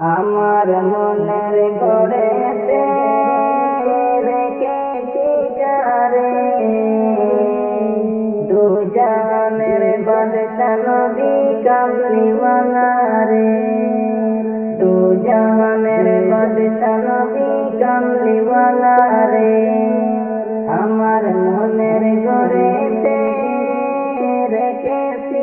আমার মনের গড়েতে রেখেছি যারে। দু জাহানের বাদশা নবী কামলিওয়ালা রে দু জাহানের বাদশা নবী কামলিওয়ালা রে আমার মনের গড়েতে রেখেছি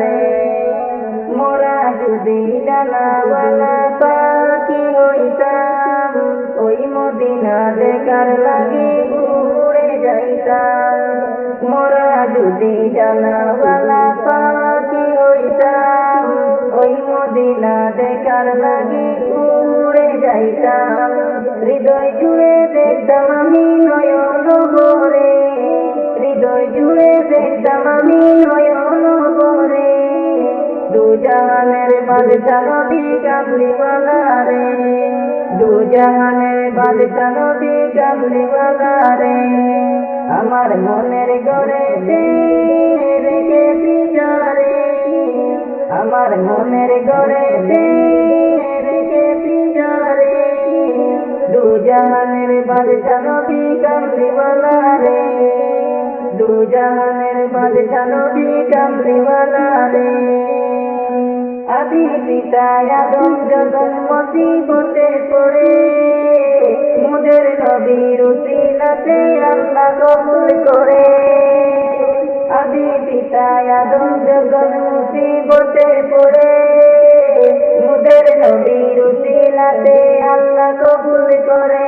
দেখার লাগে উড়ে যাইতাম। মোরা যদি ডানাওয়ালা পাখি হইতাম, ওই মদিনা দেখার লাগে উড়ে যাইতাম। হৃদয় জুড়ে দেখতাম আমি নয়ন ভরে হৃদয় জুড়ে দেখতাম আমি দু জাহানের বাদশা নবী কামলিওয়ালা রে দু জাহানের বাদশা নবী কামলিওয়ালা রে আমার মনের গড়েতে রেখেছি যারে আমার মনের গড়েতে রেখেছি যারে দু জাহানের বাদশা নবী কামলিওয়ালা রে দু জাহানের বাদশা নবী কামলিওয়ালা রে আদি পিতা আদম যখন মুসিবতে পড়ে। মোদের নবীর উসিলাতে আল্লাহ কবুল করে। আদি পিতা আদম যখন মুসিবতে পড়ে। মোদের নবীর উসিলাতে আল্লাহ কবুল করে।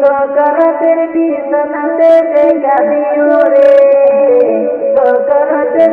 সকারাতের বিছানাতে দেখা দিও রে সকারাতের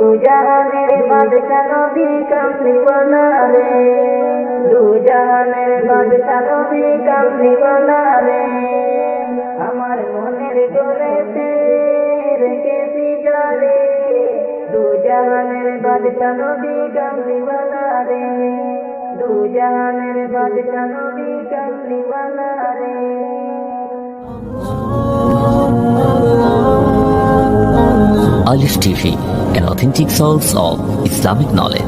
দু জাহানের বাদশা নবী কামলিওয়ালা রে দু জাহানের বাদশা নবী কামলিওয়ালা রে আমার মনের গড়েতে রেখেছি যারে দু জাহানের বাদশা নবী কামলিওয়ালা রে দু জাহানের বাদশা নবী কামলিওয়ালা রে Olive TV, an authentic source of Islamic knowledge.